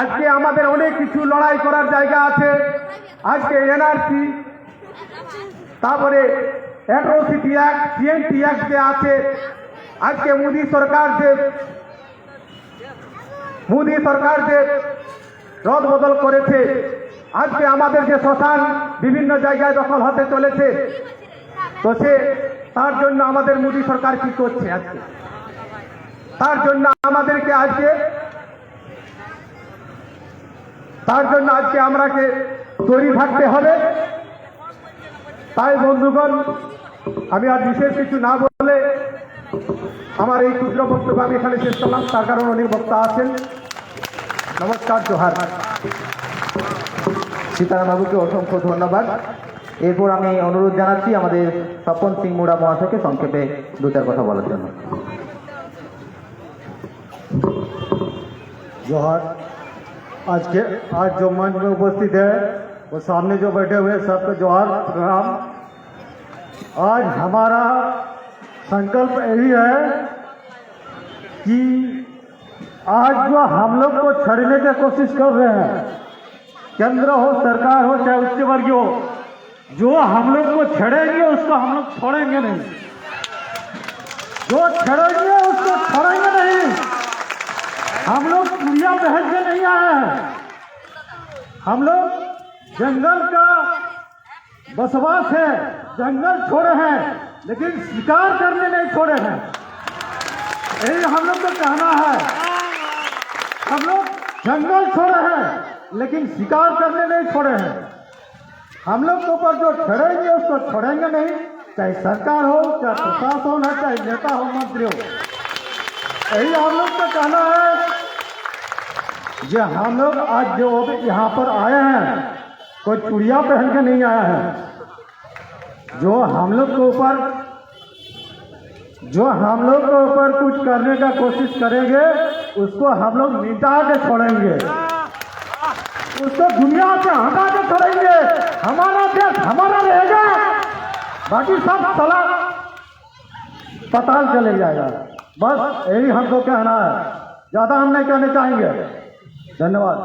আজকে আমাদের অনেক কিছু লড়াই করার জায়গা আছে। আজকে এনআরসি তারপরে অ্যাট্রোসিটি অ্যাক্ট সিএনটি অ্যাক্ট যে আছে, আজকে মোদী সরকার যে, মোদী সরকার যে রদ বদল করেছে, আজকে আমাদের যে শ্মশান বিভিন্ন জায়গায় দখল হতে চলেছে, তো সে, তার জন্য আমাদের মোদী সরকার কি করছে আজকে? তার জন্য আমাদেরকে আজকে তার জন্য আজকে আমরাকে তৈরি থাকতে হবে। তাই বন্ধুগণ, আমি আর বিশেষ কিছু না বলে আমার এই ক্ষুদ্র বক্তব্য আমি এখানে শেষ করলাম। তার কারণ অনেক বক্তা আছেন। নমস্কার, জোহার। সীতারামবাবুকে অসংখ্য ধন্যবাদ। এরপর আমি অনুরোধ জানাচ্ছি আমাদের স্বপন সিং মুড়া মহাশয়কে সংক্ষেপে দু চার কথা বলার জন্য। জোহার आज के, आज जो मंच में उपस्थित है, वो सामने जो बैठे हुए सबको जोहर प्रणाम। आज हमारा संकल्प यही है कि आज जो हम लोग को छड़ने की कोशिश कर रहे हैं केंद्र हो, सरकार हो, चाहे उच्च वर्गीय हो, जो हम लोग को छड़ेंगे, उसको हम लोग छोड़ेंगे नहीं। जो छड़ेंगे हम लोग चिड़िया पहन के नहीं आए हैं। हम लोग जंगल का बसवास है, जंगल छोड़े हैं, लेकिन शिकार करने नहीं छोड़े हैं। यही हम लोग को कहना है। हम लोग जंगल छोड़े हैं, लेकिन शिकार करने नहीं छोड़े हैं। हम लोग के ऊपर जो छड़ेंगे उसको छोड़ेंगे नहीं, चाहे सरकार हो, चाहे प्रशासन हो, चाहे नेता हो, मंत्री हो। यही हम लोग का कहना है। जो हम लोग आज जो यहाँ पर आए हैं, कोई चुड़िया पहन के नहीं आया है। जो हम लोग के ऊपर, जो हम लोग के ऊपर कुछ करने का कोशिश करेंगे, उसको हम लोग मिटा के छोड़ेंगे। उसको दुनिया से हटा के छोड़ेंगे। हमारा देश हमारा रहेगा। बाकी सब सला पताल चले जाएगा। बस यही हमको कहना है। ज़्यादा हम नहीं कहने चाहेंगे। ধন্যবাদ।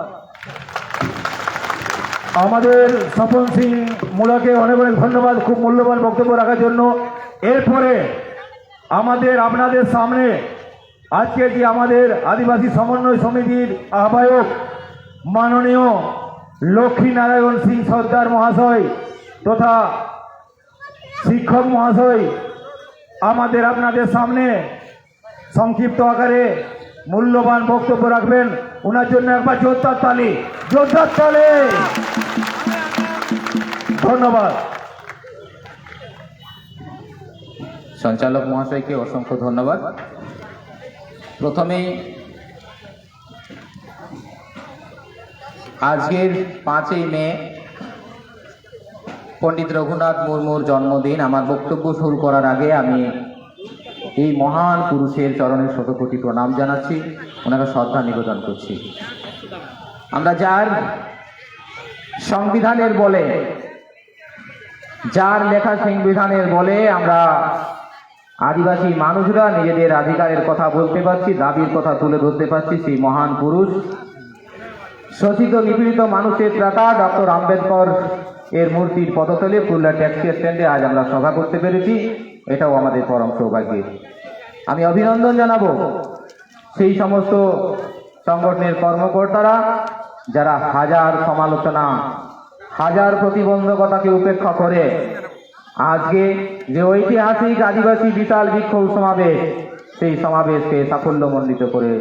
আমাদের স্বপন সিং মুলাকে অনেক অনেক ধন্যবাদ, খুব মূল্যবান বক্তব্য রাখার জন্য। এরপরে আমাদের আপনাদের সামনে আজকে যে আমাদের আদিবাসী সমন্বয় সমিতির আহ্বায়ক মাননীয় লক্ষ্মীনারায়ণ সিং সর্দার মহাশয় তথা শিক্ষক মহাশয়, আমাদের আপনাদের সামনে সংক্ষিপ্ত আকারে মূল্যবান বক্তব্য রাখবেন। ওনার জন্য একবার জোরদার তালি। জোরদার তালে! ধন্যবাদ। সঞ্চালক মহাশয়কে অসংখ্য ধন্যবাদ। প্রথমেই, আজকের পাঁচই মে, পণ্ডিত রঘুনাথ মুর্মুর জন্মদিন। আমার বক্তব্য শুরু করার আগে আমি এই মহান পুরুষের চরণে শতকোটি প্রণাম জানাচ্ছি। ওনাকে শ্রদ্ধা নিবেদন করছি। আমরা যার সংবিধানের বলে, যার লেখা সংবিধানের বলে আমরা আদিবাসী মানুষরা নিজেদের অধিকারের কথা বলতে পারছি, দাবির কথা তুলে ধরতে পারছি সেই মহান পুরুষ। শোষিত, নিপীড়িত মানুষের ত্রাতা ডক্টর আম্বেদকর এর মূর্তির পদতলে পুরুলিয়া ট্যাক্সি স্ট্যান্ডে আজ আমরা সভা করতে পেরেছি। এটাও আমাদের পরম সৌভাগ্যের আমি অভিনন্দন জানাব সেই সমস্ত সংগঠনের কর্মকর্তারা, যারা হাজার সমালোচনা, হাজার প্রতিবন্ধকতাকে উপেক্ষা করে আজকে যে ঐতিহাসিক আদিবাসী বিশাল বিক্ষোভ সমাবেশ, সেই সমাবেশকে সাফল্যমণ্ডিত করে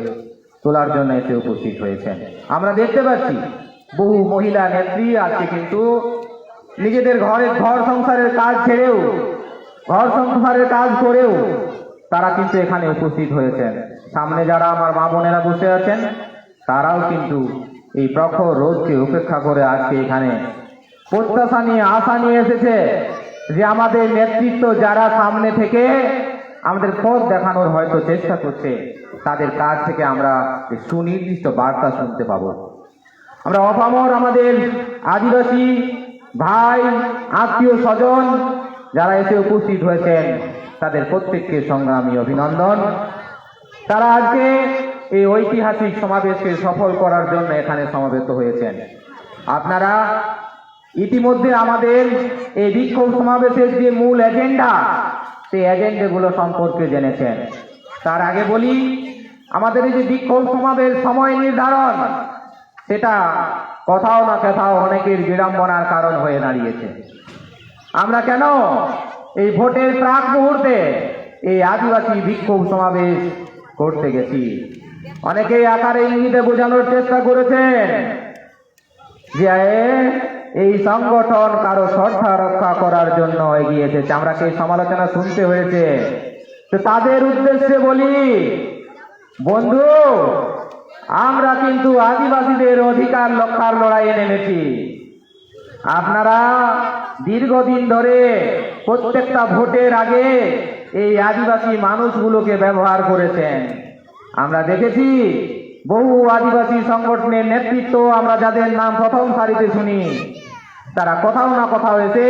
তোলার জন্য এসে উপস্থিত হয়েছেন। আমরা দেখতে পাচ্ছি, বহু মহিলা নেত্রী আজকে কিন্তু নিজেদের ঘরের ঘর সংসারের কাজ ছেড়েও ঘর সংসারের কাজ করেও তারা কিন্তু এখানে উপস্থিত হয়েছেন। সামনে যারা আমার মা বোনেরা বসে আছেন, তারাও কিন্তু এই প্রখর রোদকে উপেক্ষা করে আজকে এখানে প্রত্যাশা নিয়ে, আশা নিয়ে এসেছে যে আমাদের নেতৃত্ব যারা সামনে থেকে আমাদের পথ দেখানোর হয়তো চেষ্টা করছে, তাদের কাছ থেকে আমরা সুনির্দিষ্ট বার্তা শুনতে পাবো। আমরা অপামর আমাদের আদিবাসী ভাই, আত্মীয় স্বজন যারা এসে উপস্থিত হয়েছেন, তাদের প্রত্যেককে সংগ্রামী অভিনন্দন। তারা আজকে এই ঐতিহাসিক সমাবেশকে সফল করার জন্য এখানে সমাবেত হয়েছেন। আপনারা ইতিমধ্যে আমাদের এই বিক্ষোভ সমাবেশের যে মূল এজেন্ডা, সেই এজেন্ডাগুলো সম্পর্কে জেনেছেন। তার আগে বলি, আমাদের এই যে বিক্ষোভ সমাবেশ সময় নির্ধারণ, সেটা কোথাও না কোথাও অনেকের বিড়ম্বনার কারণ হয়ে দাঁড়িয়েছে। আমরা কেন এই ভোটের প্রাক মুহূর্তে এই আদিবাসী বিক্ষোভ সমাবেশ করতে গেছি? অনেকেই আকারে ইঙ্গিতে বোঝানোর চেষ্টা করেছেন যে, এই সংগঠন কারও শ্রদ্ধা রক্ষা করার জন্য এগিয়ে এসেছে। আমরা সেই সমালোচনা শুনতে হয়েছে? তো তাদের উদ্দেশ্যে বলি, বন্ধু, আমরা কিন্তু আদিবাসীদের অধিকার রক্ষার লড়াইয়ে নেমেছি। আপনারা দীর্ঘদিন ধরে প্রত্যেকটা ভোটের আগে এই আদিবাসী মানুষগুলোকে ব্যবহার করেছেন। আমরা দেখেছি বহু আদিবাসী সংগঠনের নেতৃত্ব আমরা যাদের নাম প্রথম সারিতে শুনি, তারা কোথাও না কোথাও এসে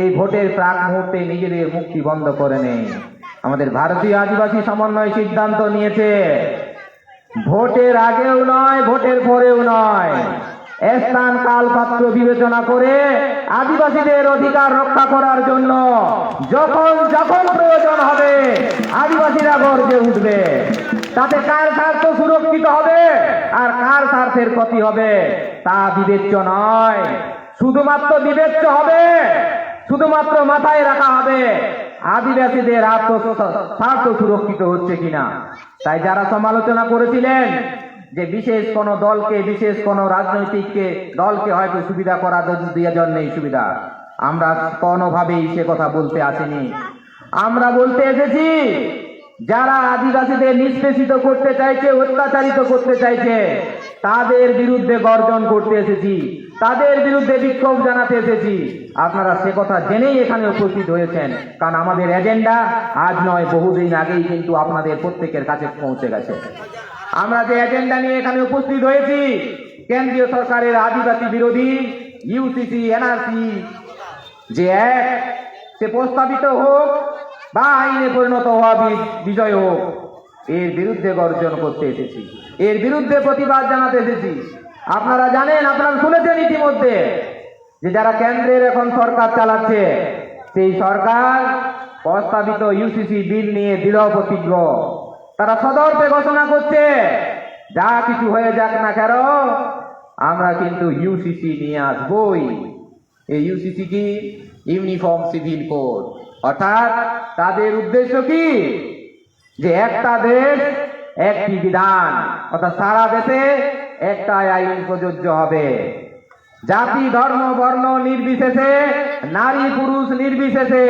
এই ভোটের প্রাক মুহূর্তে নিজেদের মুক্তি বন্ধ করে নেই আমাদের ভারতীয় আদিবাসী সমন্বয় সিদ্ধান্ত নিয়েছে, ভোটের আগেও নয়, ভোটের পরেও নয়। স্থান কাল পাত্র বিবেচনা করে আদিবাসীদের অধিকার রক্ষা করার জন্য যখন যখন প্রয়োজন হবে, আদিবাসীরা গর্জে উঠবে। তাতে কার স্বার্থ সুরক্ষিত হবে আর কার স্বার্থের ক্ষতি হবে, তা বিবেচ্য নয়। শুধুমাত্র বিবেচ্য হবে, শুধুমাত্র মাথায় রাখা হবে, আদিবাসীদের আত্ম স্বার্থ সুরক্ষিত হচ্ছে কিনা। তাই যারা সমালোচনা করেছিলেন যে বিশেষ কোন দলকে, বিশেষ কোন রাজনৈতিককে, দলকে হয়তো সুবিধা করা দেওয়ার জন্যই সুবিধা। আমরা কোনোভাবেই সে কথা বলতে আসিনি। আমরা বলতে এসেছি, যারা আদিবাসীদের নিষ্পেষিত করতে চাইছে, অত্যাচারিত করতে চাইছে, তাদের বিরুদ্ধে গর্জন করতে এসেছি। তাদের বিরুদ্ধে বিক্ষোভ জানাতে এসেছি। আপনারা সে কথা জেনেই এখানে উপস্থিত হয়েছেন। কারণ আমাদের এজেন্ডা আজ নয়, বহুদিন আগেই কিন্তু আপনাদের প্রত্যেকের কাছে পৌঁছে গেছে। আমরা যে এজেন্ডা নিয়ে এখানে উপস্থিত হয়েছি, কেন্দ্রীয় সরকারের আদিবাসী বিরোধী ইউসিসি এনআরসি যে এক, সে প্রস্তাবিত হোক বা আইনে পরিণত হওয়া বিজয় হোক, এর বিরুদ্ধে গর্জন করতে এসেছি। এর বিরুদ্ধে প্রতিবাদ জানাতে এসেছি। আপনারা জানেন, আপনারা শুনেছেন ইতিমধ্যে যে যারা কেন্দ্রের এখন সরকার চালাচ্ছে, সেই সরকার প্রস্তাবিত ইউসিসি বিল নিয়ে দৃঢ় প্রতিজ্ঞ। তারা সদর্পে ঘোষণা করছে। যা কিছু হয়ে যাক না কেন, আমরা কিন্তু ইউসিসি নিয়ে আসবই। এই ইউসিসি কি? ইউনিফর্ম সিভিল কোড অর্থাৎ তাদের উদ্দেশ্য কি? যে একটা দেশ একটি বিধান, অর্থাৎ সারা দেশে একটা আইন প্রযোজ্য হবে। জাতি, ধর্ম, বর্ণ নির্বিশেষে, নারী, পুরুষ নির্বিশেষে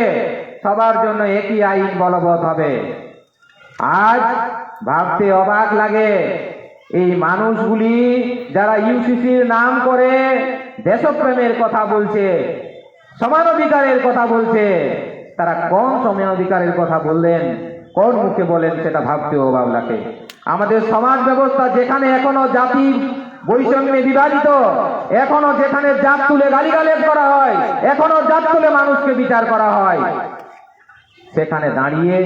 সবার জন্য একই আইন বলবৎ হবে। আজ ভাবতে অবাক লাগে। এই মানুষগুলি যারা ইউসিসির নাম করে দেশপ্রেমের কথা বলছে সমান অধিকারের কথা বলছে, তারা কোন সমান অধিকারের কথা বললেন, কোন মুখে বলেন সেটা ভাবতে অবাক লাগে। আমাদের সমাজ ব্যবস্থা যেখানে এখনও জাতি বৈষম্যে বিভাজিত, এখনও যেখানে জাত তুলে গালিগালেজ করা হয়, এখনও জাত তুলে মানুষকে বিচার করা হয়, সেখানে দাঁড়িয়ে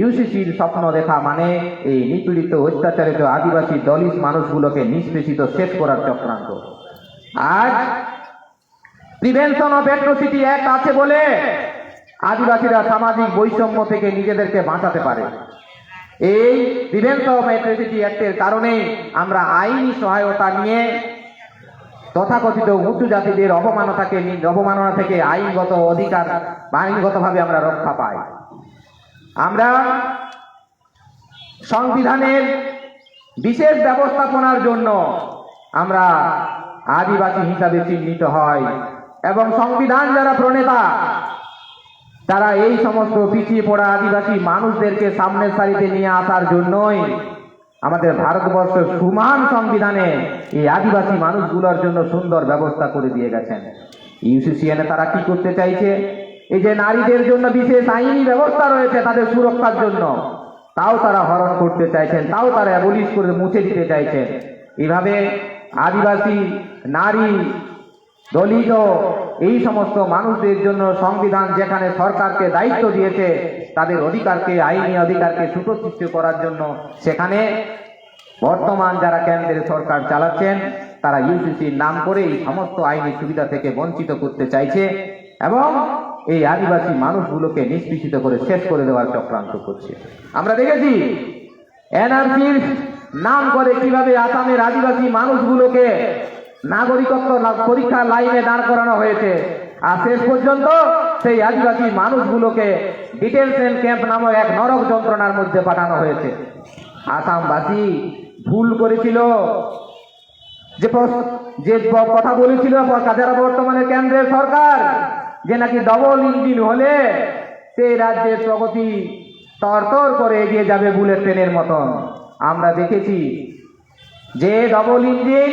ইউসিসির স্বপ্ন দেখা মানে এই নিপীড়িত অত্যাচারিত আদিবাসী দলিত মানুষগুলোকে নিষ্পেষিত শেষ করার চক্রান্ত। আজ প্রিভেনশন অফ অ্যাট্রোসিটি অ্যাক্ট আছে বলে আদিবাসীরা সামাজিক বৈষম্য থেকে নিজেদেরকে বাঁচাতে পারে। এই প্রিভেনশন অফ অ্যাট্রোসিটি অ্যাক্টের কারণেই আমরা আইনি সহায়তা নিয়ে তথাকথিত উঁচু জাতিদের অবমাননাকে অবমাননা থেকে আইনগত অধিকার আইনগতভাবে আমরা রক্ষা পাই। আমরা সংবিধানের বিশেষ ব্যবস্থাপনার জন্য আমরা আদিবাসী হিসাবে চিহ্নিত হয় এবং সংবিধান যারা প্রণেতা, তারা এই সমস্ত পিছিয়ে পড়া আদিবাসী মানুষদেরকে সামনের সারিতে নিয়ে আসার জন্যই আমাদের ভারতবর্ষের সুমান সংবিধানে এই আদিবাসী মানুষগুলোর জন্য সুন্দর ব্যবস্থা করে দিয়ে গেছেন। ইউসিসিএনে তারা কি করতে চাইছে? এই যে নারীদের জন্য বিশেষ আইনি ব্যবস্থা রয়েছে তাদের সুরক্ষার জন্য, তাও তারা হরণ করতে চাইছেন, তাও তারা অ্যাবলিশ করে মুছে দিতে চাইছেন। এভাবে আদিবাসী, নারী, দলিত এই সমস্ত মানুষদের জন্য সংবিধান যেখানে সরকারকে দায়িত্ব দিয়েছে, তাদের অধিকারকে, আইনি অধিকারকে সুপ্রতিষ্ঠিত করার জন্য সেখানে বর্তমান যারা কেন্দ্রের সরকার চালাচ্ছেন, তারা ইউসিসির নাম করে এই সমস্ত আইনি সুবিধা থেকে বঞ্চিত করতে চাইছে এবং এই আদিবাসী মানুষগুলোকে নিষ্পেষিত করে শেষ করে দেওয়ার চক্রান্ত করছে। আমরা দেখেছি, এনআরসির নাম করে কীভাবে আসামের আদিবাসী মানুষগুলোকে নাগরিকত্ব পরীক্ষার লাইনে দাঁড় করানো হয়েছে। আর শেষ পর্যন্ত সেই আদিবাসী মানুষগুলোকে ডিটেনশন ক্যাম্প নামক এক নরক যন্ত্রণার মধ্যে পাঠানো হয়েছে। আসামবাসী ভুল করেছিল। যে যে কথা বলেছিল যারা বর্তমানে কেন্দ্রের সরকার যে নাকি ডবল ইঞ্জিন হলে সেই রাজ্যের প্রগতি তরতর করে এগিয়ে যাবে বুলেট ট্রেনের মতন। আমরা দেখেছি যে ডবল ইঞ্জিন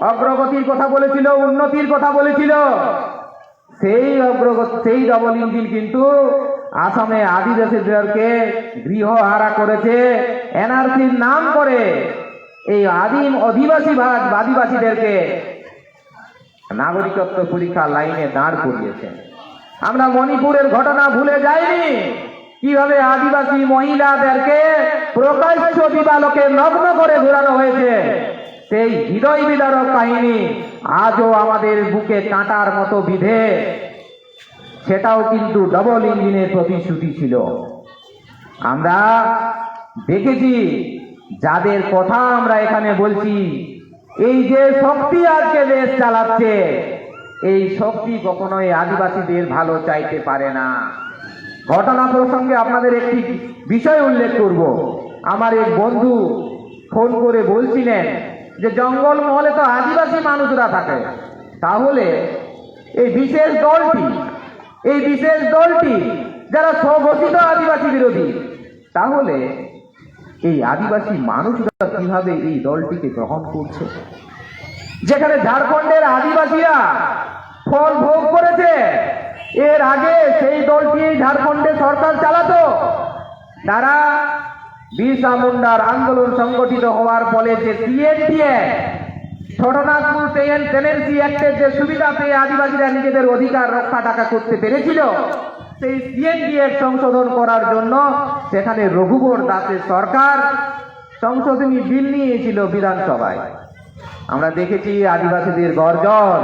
অগ্রগতির কথা বলেছিল, উন্নতির কথা বলেছিল, সেই অগ্রগতি, সেই ডবল ইঞ্জিন কিন্তু আসামে আদিবাসীদেরকে গৃহহারা করেছে। এনআরসির নাম করে এই আদিম অধিবাসী ভাগ আদিবাসীদেরকে নাগরিকত্ব পরীক্ষা লাইনে দাঁড় করিয়েছে আমরা মণিপুরের ঘটনা ভুলে যাইনি। কীভাবে আদিবাসী মহিলাদেরকে প্রকাশ্য দিবালোকে নগ্ন করে ঘোরানো হয়েছে, সেই হৃদয় বিদারক কাহিনী আজও আমাদের বুকে কাঁটার মতো বিধে সেটাও কিন্তু ডবল ইঞ্জিনের প্রতিশ্রুতি ছিল। আমরা দেখেছি, যাদের কথা আমরা এখানে বলছি এই যে শক্তি আজকে দেশ চালাচ্ছে, এই শক্তি কখনোই আদিবাসীদের ভালো চাইতে পারে না। ঘটনা প্রসঙ্গে আপনাদের একটি বিষয় উল্লেখ করব। আমার এক বন্ধু ফোন করে বলছিলেন যে, জঙ্গল মহলে তো আদিবাসী মানুষরা থাকে। তাহলে এই বিশেষ দলটি, এই বিশেষ দলটি যারা স্বঘোষিত আদিবাসী বিরোধী, তাহলে এই আদিবাসী মানুষরা কীভাবে এই দলটিকে গ্রহণ করছে? যেখানে ঝাড়খণ্ডের আদিবাসীরা ফল ভোগ করেছে, এর আগে সেই দলটি ঝাড়খণ্ডে সরকার চালাতো। তারা বিরসা মুন্ডার আন্দোলন সংগঠিত হওয়ার ফলে যে সিএনটিএ ছোটনাগপুর টেনেন্সি অ্যাক্টের যে সুবিধা পেয়ে আদিবাসীরা নিজেদের অধিকার রক্ষা টাকা করতে পেরেছিল সেই সিএনডি এর সংশোধন করার জন্য সেখানে রঘুবর দাসের সরকার সংশোধনী বিল নিয়েছিল বিধানসভায়। আমরা দেখেছি আদিবাসীদের গর্জন।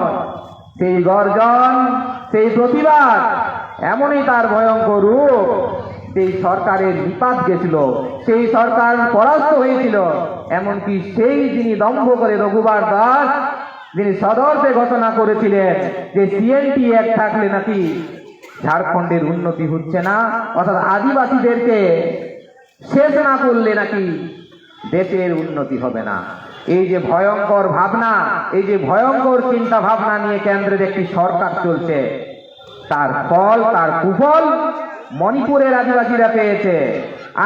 সেই গর্জন, সেই প্রতিবাদ, এমনই তার ভয়ঙ্কর রূপ। সেই সরকারের বিপাদ গেছিল, সেই সরকার পরাস্ত হয়েছিল। এমনকি সেই যিনি দম্ভ করে রঘুবার দাস, যিনি সদর্পে ঘোষণা করেছিলেন যে সিএনটি এক থাকলে নাকি ঝাড়খণ্ডের উন্নতি হচ্ছে না। অর্থাৎ আদিবাসীদেরকে শেষ না করলে নাকি দেশের উন্নতি হবে না। এই যে ভয়ঙ্কর ভাবনা, এই যে ভয়ঙ্কর চিন্তা ভাবনা নিয়ে কেন্দ্রের একটি সরকার চলছে, তার ফল, তার কুফল মণিপুরের আদিবাসীরা পেয়েছে,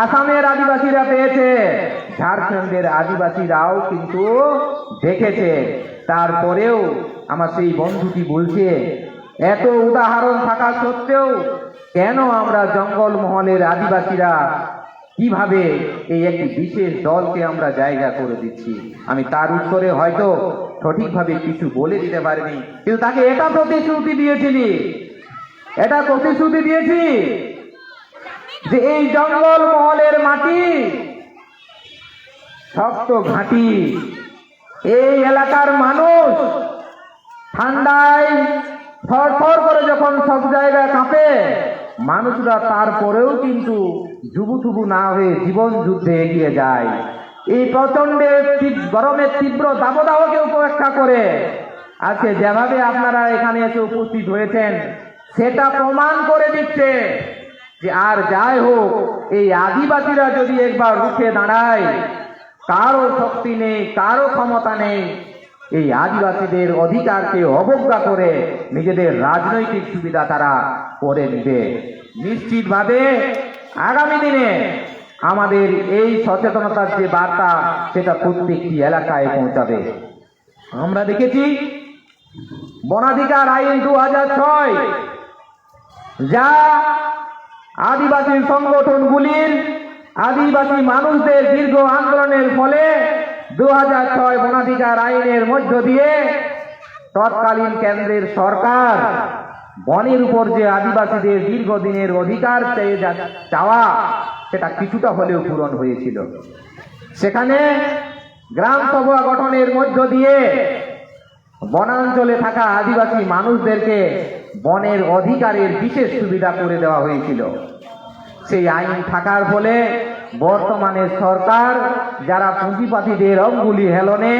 আসামের আদিবাসীরা পেয়েছে, ঝাড়খণ্ডের আদিবাসীরাও কিন্তু দেখেছে। তারপরেও আমার সেই বন্ধুটি বলছে এত উদাহরণ থাকা সত্ত্বেও কেন আমরা জঙ্গল মহলের আদিবাসীরা কীভাবে এই একটি বিশেষ দলকে আমরা জায়গা করে দিচ্ছি? আমি তার উত্তরে হয়তো সঠিকভাবে কিছু বলে দিতে পারিনি। কিন্তু তাকে এটা প্রতিশ্রুতি দিয়েছিলি। এটা প্রতিশ্রুতি দিয়েছি যে এই জঙ্গল মহলের মাটি, শক্ত ঘাঁটি, এই এলাকার মানুষ ঠান্ডায় থরথর করে যখন সব জায়গায় কাঁপে, মানুষরা তারপরেও কিন্তু জুবুথুবু না হয়ে জীবন যুদ্ধে এগিয়ে যায়। এই প্রচন্ডের গরমের তীব্র দাবদাহকে উপেক্ষা করে। আজকে যেভাবে আপনারা এখানে এসে উপস্থিত হয়েছেন, সেটা প্রমাণ করে দিচ্ছে যে আর যাই হোক, এই আদিবাসীরা যদি একবার রুখে দাঁড়ায়, কারও শক্তি নেই, কারও ক্ষমতা নেই এই আদিবাসীদের অধিকারকে অবজ্ঞা করে নিজেদের রাজনৈতিক সুবিধা তারা করে নিবে। নিশ্চিতভাবে আগামী দিনে আমাদের এই সচেতনতার যে বার্তা, সেটা প্রত্যেকটি এলাকায় পৌঁছাবে। আমরা দেখেছি, বনাধিকার আইন দু হাজার ছয়, যা আদিবাসী সংগঠনগুলির আদিবাসী মানুষদের দীর্ঘ আন্দোলনের ফলে দু হাজার ছয় বনাধিকার আইনের মধ্য দিয়ে তৎকালীন কেন্দ্রের সরকার বনের উপর যে আদিবাসীদের দীর্ঘদিনের অধিকার চাওয়া, সেটা কিছুটা হলেও পূরণ হয়েছিল। সেখানে গ্রাম সভা গঠনের মধ্য দিয়ে বনাঞ্চলে থাকা আদিবাসী মানুষদেরকে বনের অধিকারের বিশেষ সুবিধা করে দেওয়া হয়েছিল। সেই আইন থাকার ফলে বর্তমানে সরকার, যারা পুঁজিপাতিদের অঙ্গুলি হেলনে,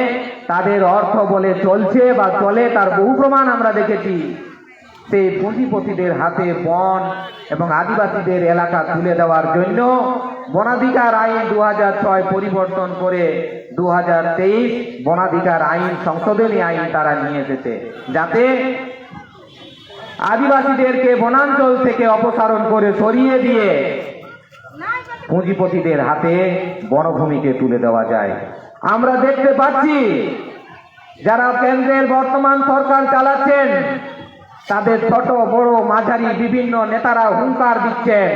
তাদের অর্থ বলে চলছে বা চলে তার বহু প্রমাণ আমরা দেখেছি। সেই পুঁজিপতিদের হাতে বন এবং আদিবাসীদের এলাকা তুলে দেওয়ার জন্য বনাধিকার আইন দু পরিবর্তন করে দু হাজার তেইশ বনাধিকার আইন সংশোধনী আইন তারা নিয়ে এসেছে, যাতে আদিবাসীদেরকে বনাঞ্চল থেকে অপসারণ করে সরিয়ে দিয়ে পুঁজিপতিদের হাতে বনভূমিকে তুলে দেওয়া যায়। আমরা দেখতে পাচ্ছি, যারা কেন্দ্রের বর্তমান সরকার চালাচ্ছেন, তাদের ছোট, বড়, মাঝারি, বিভিন্ন নেতারা হুঙ্কার দিচ্ছেন।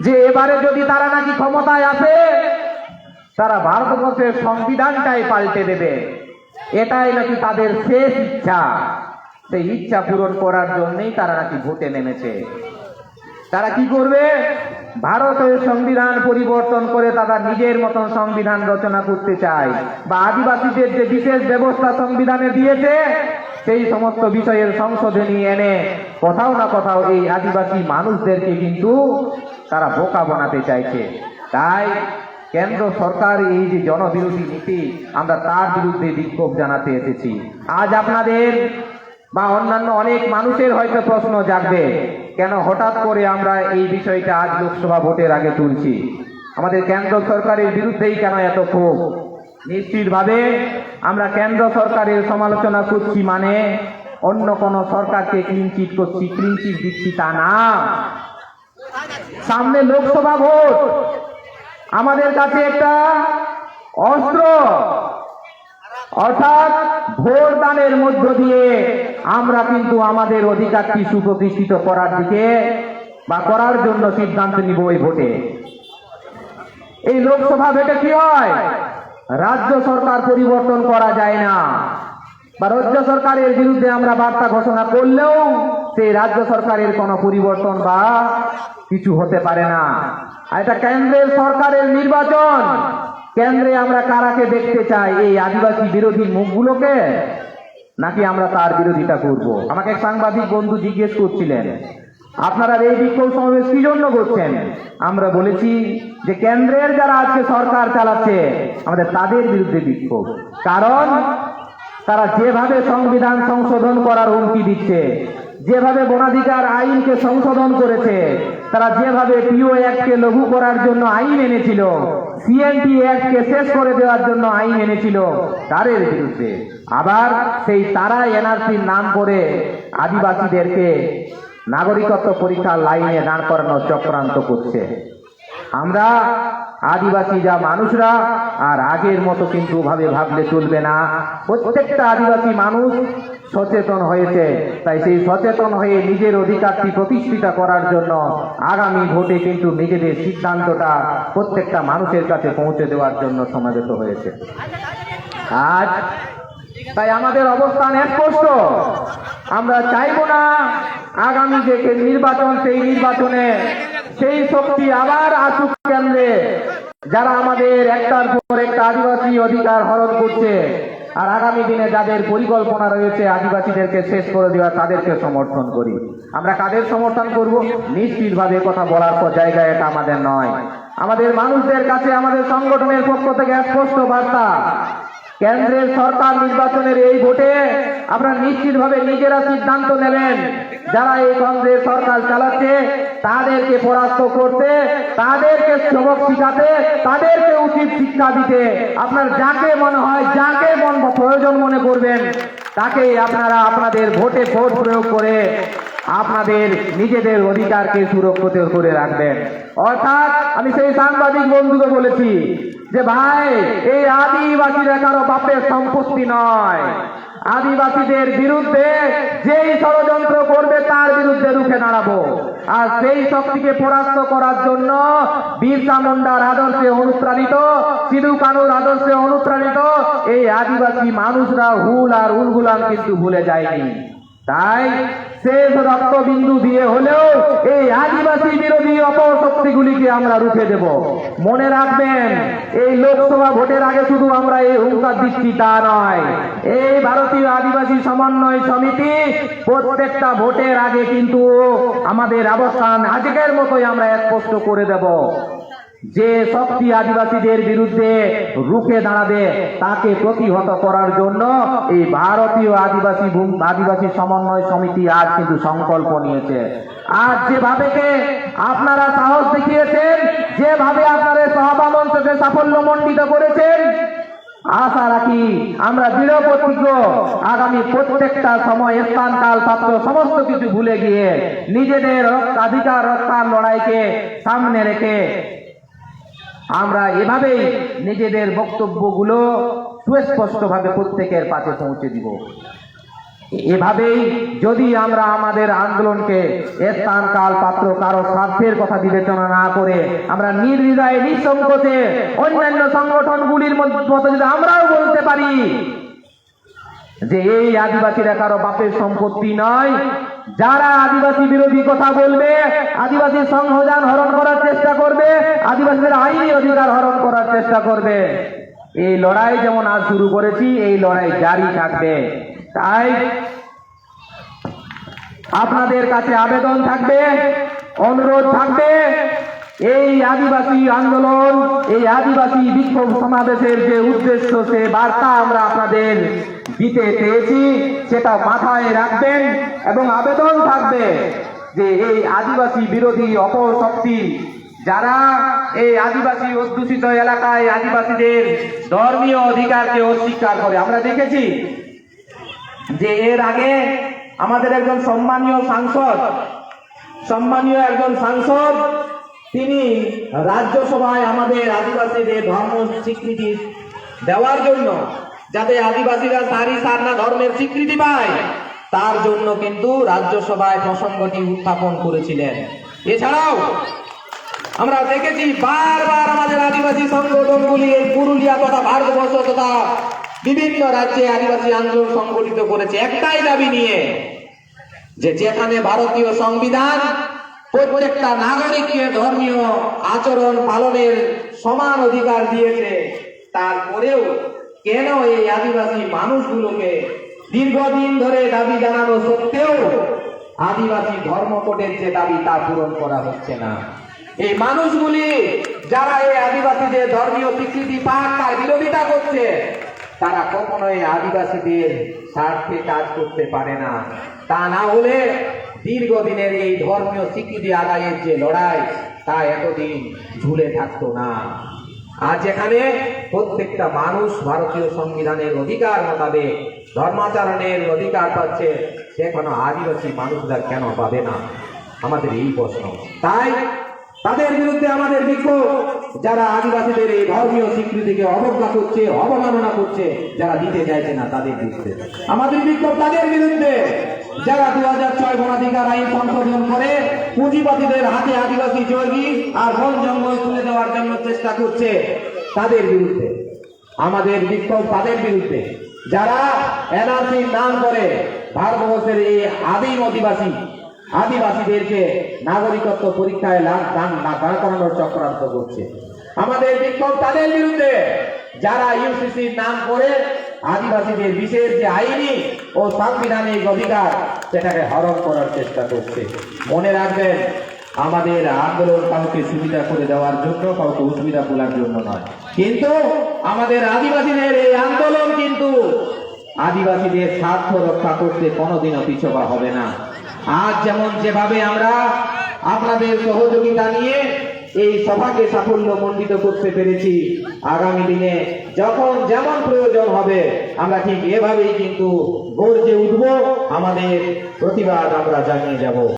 যে এবারে যদি তারা নাকি ক্ষমতায় আসে, তারা ভারতবর্ষের সংবিধানটাই পাল্টে দেবে। এটাই নাকি তাদের শেষ ইচ্ছা। সেই ইচ্ছা পূরণ করার জন্যই তারা নাকি ভোটে নেমেছে। তারা কি করবে? ভারতের সংবিধান পরিবর্তন করে তারা নিজের মতন সংবিধান রচনা করতে চায়। বা আদিবাসীদের যে বিশেষ ব্যবস্থা সংবিধানে দিয়েছে, সেই সমস্ত বিষয়ের সংশোধনী এনে কোথাও না কোথাও এই আদিবাসী মানুষদেরকে কিন্তু তারা বোকা বানাতে চাইছে। তাই কেন্দ্র সরকার এই যে জনবিরোধী নীতি, আমরা তার বিরুদ্ধে বিক্ষোভ জানাতে এসেছি। আজ আপনাদের বা অন্যান্য অনেক মানুষের হয়তো প্রশ্ন জাগবে। কেন হঠাৎ করে আমরা এই বিষয়টা আজ লোকসভা ভোটের আগে তুলছি? আমাদের কেন্দ্র সরকারের বিরুদ্ধেই কেন এত ক্ষোভ? নিশ্চিতভাবে আমরা কেন্দ্র সরকারের সমালোচনা করছি মানে অন্য কোন সরকারকে ক্লিন চিট করছি ক্লিন চিট দিচ্ছি তা না। সামনে লোকসভা ভোট। আমাদের কাছে একটা অস্ত্র। অর্থাৎ ভোট দানের মধ্য দিয়ে আমরা কিন্তু আমাদের অধিকারটি সুপ্রতিষ্ঠিত করার দিকে বা করার জন্য সিদ্ধান্ত নিব এই ভোটে। এই লোকসভা ভেটে কি হয়? রাজ্য সরকার পরিবর্তন করা যায় না। বা রাজ্য সরকারের বিরুদ্ধে আমরা বার্তা ঘোষণা করলেও সেই রাজ্য সরকারের কোনো পরিবর্তন বা কিছু হতে পারে না। আর এটা কেন্দ্রের সরকারের নির্বাচন। কেন্দ্রে আমরা কারাকে দেখতে চাই, এই আদিবাসী বিরোধী মুখগুলোকে। নাকি আমরা তার বিরোধিতা করব? আমাকে এক সাংবাদিক বন্ধু জিজ্ঞেস করছিলেন, আপনারা এই বিক্ষোভ সমাবেশ কি জন্য করছেন? আমরা বলেছি যে কেন্দ্রের যারা আজকে সরকার চালাচ্ছে, আমাদের তাদের বিরুদ্ধে বিক্ষোভ। কারণ তারা যেভাবে সংবিধান সংশোধন করার হুমকি দিচ্ছে, যেভাবে বনাধিকার আইনকে সংশোধন করেছে তারা যেভাবে পিও অ্যাক্টকে লঘু করার জন্য আইন এনেছিল সিএনটি অ্যাক্টকে শেষ করে দেওয়ার জন্য আইন এনেছিল, তাদের বিরুদ্ধে। আবার সেই তারা এনআরসির নাম করে আদিবাসীদেরকে নাগরিকত্ব পরীক্ষার লাইনে দাঁড় করানোর চক্রান্ত করছে। আমরা আদিবাসী যা মানুষরা, আর আগের মতো কিন্তু ভাবে ভাবলে চলবে না। প্রত্যেকটা আদিবাসী মানুষ সচেতন হয়েছে। তাই সেই সচেতন হয়ে নিজের অধিকারটি প্রতিষ্ঠিত করার জন্য আগামী ভোটে কিন্তু নিজেদের সিদ্ধান্তটা প্রত্যেকটা মানুষের কাছে পৌঁছে দেওয়ার জন্য সমাবেত হয়েছে। আজ তাই আমাদের অবস্থান স্পষ্ট। আমরা চাইব না আগামী যে নির্বাচন, সেই নির্বাচনে সেই শক্তি আবার আসুক কেন্দ্রে। যারা আমাদের একটার পর একটা আদিবাসী অধিকার হরণ করছে, আর আগামী দিনে যাদের পরিকল্পনা রয়েছে আদিবাসীদেরকে শেষ করে দেওয়া, তাদেরকে সমর্থন করি। আমরা কাদের সমর্থন করব? নিশ্চিতভাবে কথা বলার পর জায়গা এটা আমাদের নয়। আমাদের মানুষদের কাছে আমাদের সংগঠনের পক্ষ থেকে স্পষ্ট বার্তা কেন্দ্রের সরকার নির্বাচনের এই ভোটে আপনারা নিশ্চিতভাবে নিজেরা সিদ্ধান্ত নেবেন। যারা এই কংগ্রেস সরকার চালাচ্ছে, তাদেরকে পরাস্ত করতে, তাদেরকে সবক শিখাতে, তাদেরকে উচিত শিক্ষা দিতে। আপনার যাকে মনে হয়, যাকে মন প্রয়োজন মনে করবেন, তাকেই আপনারা আপনাদের ভোটে ভোট প্রয়োগ করে আপনাদের নিজেদের অধিকারকে সুরক্ষিত করে রাখবেন। অর্থাৎ আমি সেই সাংবাদিক বন্ধুকে বলেছি যে ভাই, এই আদিবাসীরা কারও বাপের সম্পত্তি নয়। আদিবাসীদের বিরুদ্ধে যেই ষড়যন্ত্র করবে, তার বিরুদ্ধে রুখে দাঁড়াবো। আর সেই শক্তিকে পরাস্ত করার জন্য বিরসা মুন্ডার আদর্শে অনুপ্রাণিত, সিধু কানুর আদর্শে অনুপ্রাণিত এই আদিবাসী মানুষরা হুল আর উলগুলাম কিন্তু ভুলে যায়নি। তাই শেষ রক্তবিন্দু দিয়ে হলেও এই আদিবাসী বিরোধী অপশক্তিগুলিকে আমরা রুখে দেব। মনে রাখবেন, এই লোকসভা ভোটের আগে শুধু আমরা এই হুঙ্কার দিচ্ছি তা নয়। এই ভারতীয় আদিবাসী সমন্বয় সমিতি প্রত্যেকটা ভোটের আগে কিন্তু আমাদের অবস্থান আজকের মতোই আমরা স্পষ্ট করে দেব। যে শক্তি আদিবাসীদের বিরুদ্ধে রুখে দাঁড়াবে, তাকে প্রতিহত করার জন্য এই ভারতীয় আদিবাসী আদিবাসী সমন্বয় সমিতি আজ কিন্তু সংকল্প নিয়েছে। আজ যেভাবে আপনারা সাহস দেখিয়েছেন, যেভাবে আপনারা মঞ্চকে সাফল্য মণ্ডিত করেছেন, আশা রাখি আমরা দৃঢ় প্রতিজ্ঞ, আগামী প্রত্যেকটা সময় স্থান কাল পাত্র সমস্ত কিছু ভুলে গিয়ে নিজেদের অধিকার রক্ষার লড়াইকে সামনে রেখে আমরা এভাবেই নিজেদের বক্তব্যগুলো সুস্পষ্টভাবে প্রত্যেকের পাশে পৌঁছে দিব। এভাবেই যদি আমরা আমাদের আন্দোলনকে স্থান কাল পাত্র কারও স্বার্থের কথা বিবেচনা না করে আমরা নির্হৃদয়ে নিঃসংকোচে অন্যান্য সংগঠনগুলির মধ্যে যদি আমরাও বলতে পারি যে এই আদিবাসীরা কারও বাপের সম্পত্তি নয়, যারা আদিবাসী বিরোধী কথা বলবে, আদিবাসী সংবিধান হরণ করার চেষ্টা করবে, আদিবাসীদের আইনি অধিকার হরণ করার চেষ্টা করবে। এই লড়াই যেমন আজ শুরু করেছি, এই লড়াই জারি থাকবে। তাই আপনাদের কাছে আবেদন থাকবে, অনুরোধ থাকবে এই আদিবাসী আন্দোলন, এই আদিবাসী বিক্ষোভ সমাবেশের যে উদ্দেশ্য, সে বার্তা আমরা আপনাদের দিতে চেয়েছি, সেটা মাথায় রাখবেন এবং আবেদন থাকবে যে এই আদিবাসী বিরোধী অপশক্তি, যারা এই আদিবাসী অধ্যুষিত এলাকায় আদিবাসীদের ধর্মীয় অধিকারকে অস্বীকার করে, আমরা দেখেছি যে এর আগে আমাদের একজন সম্মানীয় সাংসদ, সম্মানীয় একজন সাংসদ তিনি রাজ্যসভায় আমাদের আদিবাসীদের ধর্ম স্বীকৃতি দেওয়ার জন্য, যাতে আদিবাসীরা সারি সারনা ধর্মের স্বীকৃতি পায়, তার জন্য কিন্তু রাজ্যসভায় প্রসঙ্গটি উত্থাপন করেছিলেন। এছাড়াও আমরা দেখেছি বারবার আমাদের আদিবাসী সংগঠনগুলি এই পুরুলিয়া তথা ভারতবর্ষ তথা বিভিন্ন রাজ্যে আদিবাসী আন্দোলন সংগঠিত করেছে। একটাই দাবি নিয়ে যে যেখানে ভারতীয় সংবিধান প্রত্যেকটা নাগরিককে ধর্মীয় আচরণ পালনের সমান অধিকার দিয়েছে। তারপরেও কেন এই আদিবাসী মানুষগুলোকে দীর্ঘদিন ধরে দাবি জানানো সত্ত্বেও আদিবাসী ধর্ম কোডের যে দাবি তা পূরণ করা হচ্ছে না? এই মানুষগুলি যারা এই আদিবাসীদের ধর্মীয় স্বীকৃতি পাক তার বিরোধিতা করছে, তারা কখনোই আদিবাসীদের স্বার্থে কাজ করতে পারে না। তা না হলে দীর্ঘদিনের এই ধর্মীয় স্বীকৃতি আদায়ের যে লড়াই, তা এতদিন ঝুলে থাকতো না। আজ এখানে প্রত্যেকটা মানুষ ভারতীয় সংবিধানের অধিকার মোতাবেক, ধর্মাচরণের অধিকার পাচ্ছে সেখানে আদিবাসী মানুষরা কেন পাবে না? আমাদের এই প্রশ্ন। তাই তাদের বিরুদ্ধে আমাদের বিক্ষোভ, যারা আদিবাসীদের এই ধর্মীয় স্বীকৃতিকে অবজ্ঞা করছে, অবমাননা করছে, যারা দিতে চাইছে না, তাদের বিরুদ্ধে। আমাদের বিক্ষোভ তাদের বিরুদ্ধে। যারা দু হাজার ছয় বনাধিকার আইন সংশোধন করে পুঁজিপতিদের হাতে আদিবাসী জমি আর বন জঙ্গল তুলে দেওয়ার জন্য চেষ্টা করছে, তাদের বিরুদ্ধে, আমাদের বিক্ষোভ তাদের বিরুদ্ধে। যারা এনআরসির নাম করে ভারতবর্ষের এই আদিম অধিবাসী, আদিবাসীদেরকে নাগরিকত্ব পরীক্ষায় লাভ দান না দাঁড় করানোর চক্রান্ত করছে। আমাদের বিক্ষোভ তাদের বিরুদ্ধে, যারা ইউসিসির নাম করে আদিবাসীদের বিশেষ যে আইনি ও সাংবিধানিক অধিকার, সেটাকে হরণ করার চেষ্টা করছে। মনে রাখবেন, আমাদের আন্দোলন কাউকে সুবিধা করে দেওয়ার জন্য, কাউকে অসুবিধা তোলার জন্য নয়। কিন্তু আমাদের আদিবাসীদের এই আন্দোলন কিন্তু আদিবাসীদের স্বার্থ রক্ষা করতে কোনোদিনও পিছপা হবে না। আজ যেমন যেভাবে আমরা আপনাদের সহযোগিতা নিয়ে এই সভাকে সাফল্য মণ্ডিত করতে পেরেছি। আগামী দিনে যখন যেমন প্রয়োজন হবে, আমরা ঠিক এভাবেই কিন্তু গর্জে উঠব। আমাদের প্রতিবাদ আমরা জানিয়ে যাব।